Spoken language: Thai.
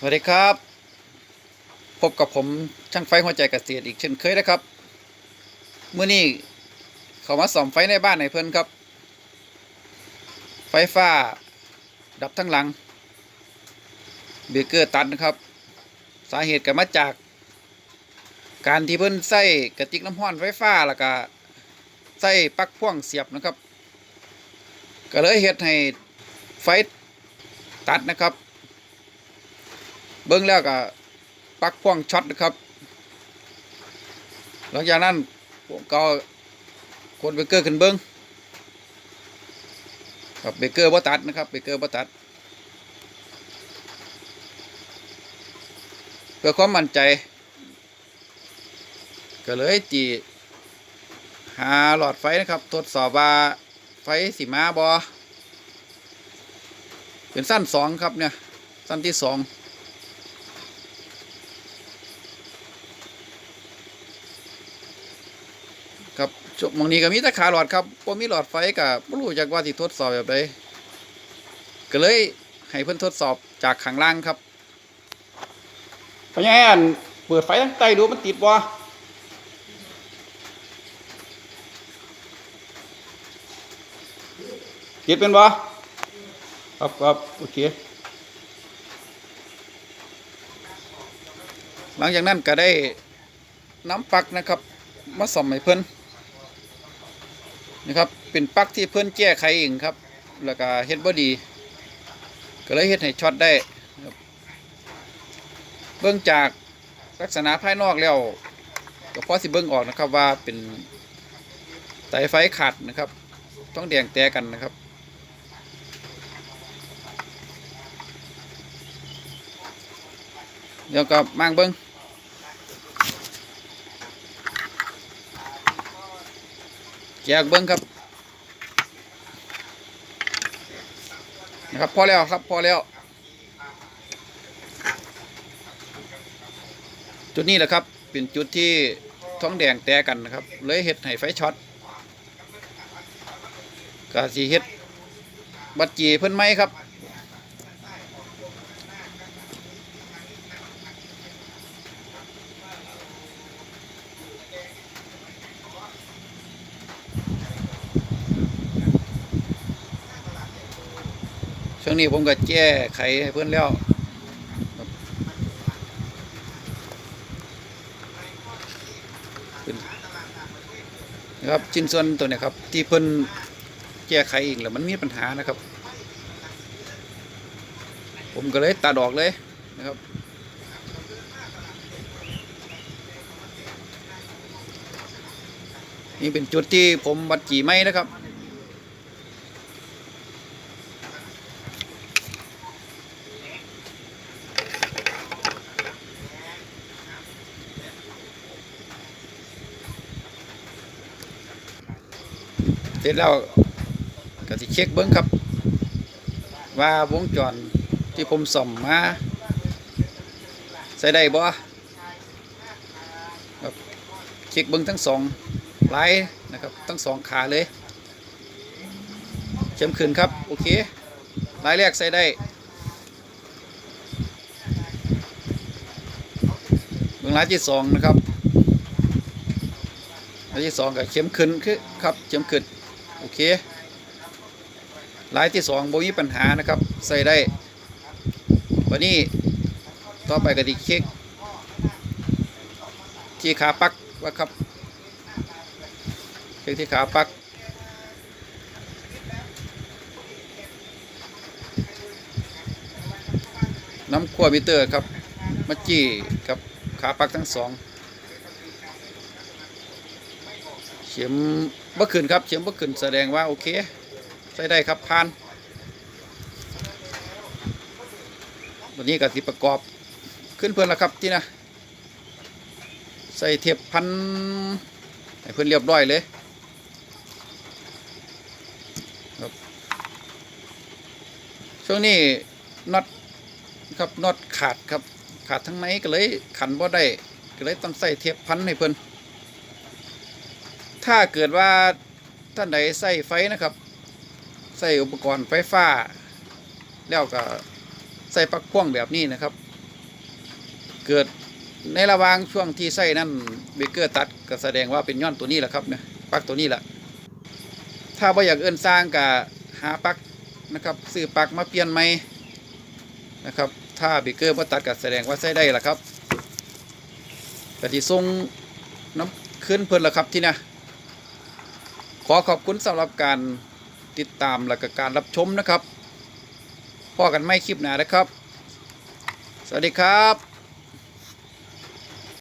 สวัสดีครับ พบกับผมช่างไฟหัวใจเกษตรอีกเช่นเคยนะครับเมื่อนี้เขามาส่อมไฟในบ้านในเพื่อนครับ ไฟฟ้า ดับทั้งหลัง เบรกเกอร์ตัดนะครับ สาเหตุก็มาจาก การที่เพิ่อนใส่กระติกน้ำห้อนไฟฟ้าแล้วก็ใส่ปลั๊กพ่วงเสียบนะครับ ก็เลยเฮ็ดให้ไฟตัดนะครับ เบิ้งแล้วก็ปักพ่วงช็อตนะครับ หลังจากนั้นผมก็กดเบเกอร์ขึ้นเบิ้งครับเบเกอร์บ่ตัดนะครับเบเกอร์บ่ตัด เพื่อความมั่นใจ ก็เลยจีหาหลอดไฟนะครับ ทดสอบว่าไฟสีมาบอเป็นสั้นสองครับเนี่ย สั้นที่สอง ครับจบมองนี้ก็มีแต่ขาหลอดครับบ่มีหลอดไฟกับบ่รู้จักว่าสิทดสอบแบบใดก็เลยให้เพิ่นทดสอบจากข้างล่างครับพญาอันเปิดไฟทั้งใต้ดูมันติดบ่ติดเป็นบ่ครับครับโอเคหลังจากนั้นก็ได้น้ำปลักนะครับ มาส่อมให้เพิ่น นะครับเป็นปลั๊กที่เพิ่อนแก้ไขเองครับ แล้วก็เฮ็ดบ่ดี ก็เลยเฮ็ดให้ช็อตได้เบื้องจากลักษณะภายนอกแล้วก็พอสิเบิ่งออกนะครับว่าเป็นสายไฟขาดนะครับ ต้องแดงแตกกันนะครับเดี๋ยวก็มางเบิ่ง แจกเบิ้งครับนะครับพอแล้วครับพอแล้ว จุดนี้แหละครับเป็นจุดที่ท้องแดงแตกกันนะครับ เลยเห็ดให้ไฟช็อตกาสีเห็ดบัดจีเพิ่นไหมครับ ช่วงนี้ผมก็แก้ไขให้เพื่อนแล้วนะครับชิ้นส่วนตัวเนี้ครับ ที่เพิ่นแก้ไขเองแล้วมันมีปัญหานะครับ ผมก็เลยตัดออกเลยนะครับนี่เป็นจุดที่ผมวัดจีไม้นะครับ เสร็จแล้วก็สิเช็คเบิ้งครับ ว่าวงจรที่ผมส่อมมาใส่ได้บ่ครับเช็คเบิ้งทั้งสองลายนะครับทั้งสองขาเลยเข้มขึ้นครับโอเคลายแรกใส่ได้เบิ้งลายที่สองนะครับลายที่สองก็เข้มขึ้นคือครับเข้มขึ้น เคลายที่สองบ่มีปัญหานะครับใส่ได้ วันนี้ต่อไปกติเช็คที่ขาปักว่าครับเช็คที่ขาปักน้ำขั้วมิเตอร์ครับมาจี้กับขาปักทั้งสอง เข็มบ่ขึ้นครับ เข็มบ่ขึ้นแสดงว่าโอเคใช้ได้ครับผ่านวันนี้ก็สิประกอบขึ้นเพื่อนแล้วครับที่นะใส่เทียบพันให้เพื่อนเรียบร้อยเลยครับช่วงนี้น็อตครับน็อตขาดครับขาดทั้งในก็เลยขันบ่ได้ก็เลยต้องใส่เทียบพันให้เพื่อน ถ้าเกิดว่าท่านใดใส่ไฟนะครับ ใส่อุปกรณ์ไฟฟ้า แล้วก็ใส่ปลั๊กพ่วงแบบนี้นะครับ เกิดในระหว่างช่วงที่ใส่นั่นเบเกอร์ตัดก็แสดงว่าเป็นย้อนตัวนี้แหละครับเนี่ยปลั๊กตัวนี้แหละถ้าบ่อยากเอิ้นสร้างก็หาปลั๊กนะครับซื้อปลั๊กมาเปลี่ยนใหม่นะครับ ถ้าเบเกอร์บ่ตัดก็แสดงว่าใส่ได้ละครับก็สิส่งน้ำขึ้นเพิ่นละครับที่นะ ขอขอบคุณสำหรับการติดตามและก็การรับชมนะครับพ่อกันไม่คลิปหนานะครับ สวัสดีครับ